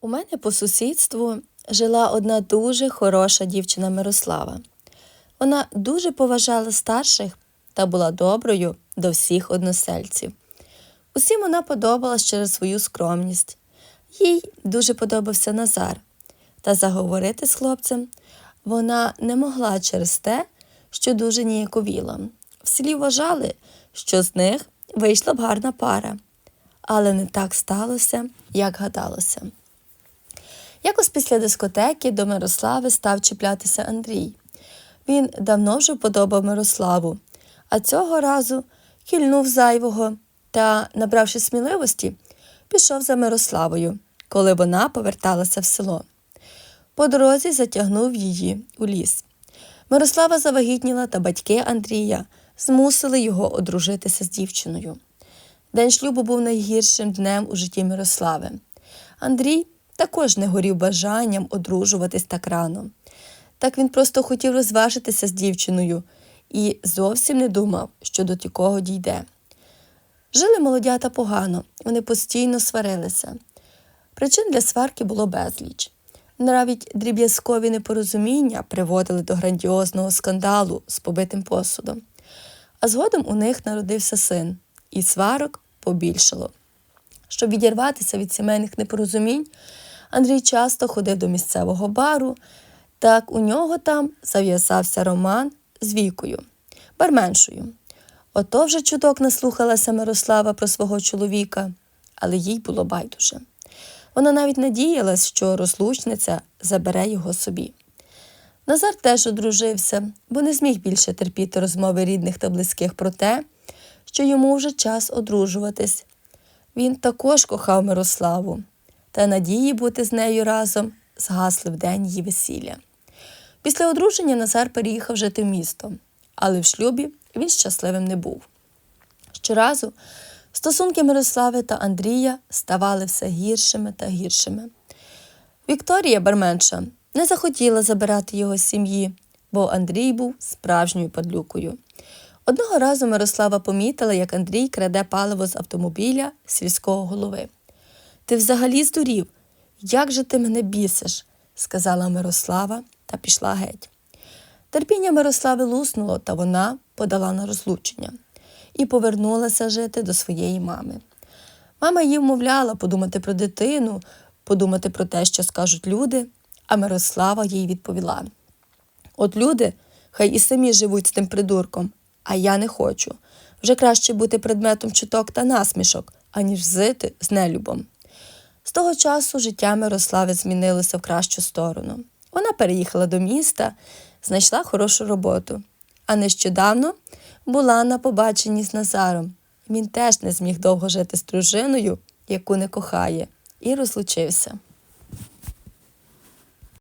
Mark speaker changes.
Speaker 1: У мене по сусідству жила одна дуже хороша дівчина Мирослава. Вона дуже поважала старших та була доброю до всіх односельців. Усім вона подобалась через свою скромність. Їй дуже подобався Назар, та заговорити з хлопцем вона не могла через те, що дуже ніяковіла. В селі вважали, що з них вийшла б гарна пара, але не так сталося, як гадалося. Якось після дискотеки до Мирослави став чіплятися Андрій. Він давно вже подобав Мирославу, а цього разу кільнув зайвого та, набравши сміливості, пішов за Мирославою, коли вона поверталася в село. По дорозі затягнув її у ліс. Мирослава завагітніла та батьки Андрія змусили його одружитися з дівчиною. День шлюбу був найгіршим днем у житті Мирослави. Андрій також не горів бажанням одружуватись так рано. Так він просто хотів розважитися з дівчиною і зовсім не думав, що до такого дійде. Жили молодята погано, вони постійно сварилися. Причин для сварки було безліч. Навіть дріб'язкові непорозуміння приводили до грандіозного скандалу з побитим посудом. А згодом у них народився син, і сварок побільшало. Щоб відірватися від сімейних непорозумінь, Андрій часто ходив до місцевого бару. Так у нього там зав'язався роман з Вікою, барменшою. Ото вже чуток наслухалася Мирослава про свого чоловіка, але їй було байдуже. Вона навіть надіялась, що розлучниця забере його собі. Назар теж одружився, бо не зміг більше терпіти розмови рідних та близьких про те, що йому вже час одружуватись. Він також кохав Мирославу, та надії бути з нею разом згасли в день її весілля. Після одруження Назар переїхав жити в місто, але в шлюбі він щасливим не був. Щоразу стосунки Мирослави та Андрія ставали все гіршими та гіршими. Вікторія Барменша не захотіла забирати його з сім'ї, бо Андрій був справжньою падлюкою. Одного разу Мирослава помітила, як Андрій краде паливо з автомобіля сільського голови. Ти взагалі здурів? Як же ти мене бісиш? сказала Мирослава та пішла геть. Терпіння Мирослави луснуло, та вона подала на розлучення і повернулася жити до своєї мами. Мама її вмовляла подумати про дитину, подумати про те, що скажуть люди, а Мирослава їй відповіла: От люди, хай і самі живуть з тим придурком, а я не хочу. Вже краще бути предметом чуток та насмішок, аніж жити з нелюбом. З того часу життя Мирослави змінилося в кращу сторону. Вона переїхала до міста, знайшла хорошу роботу, а нещодавно була на побаченні з Назаром. Він теж не зміг довго жити з дружиною, яку не кохає, і розлучився.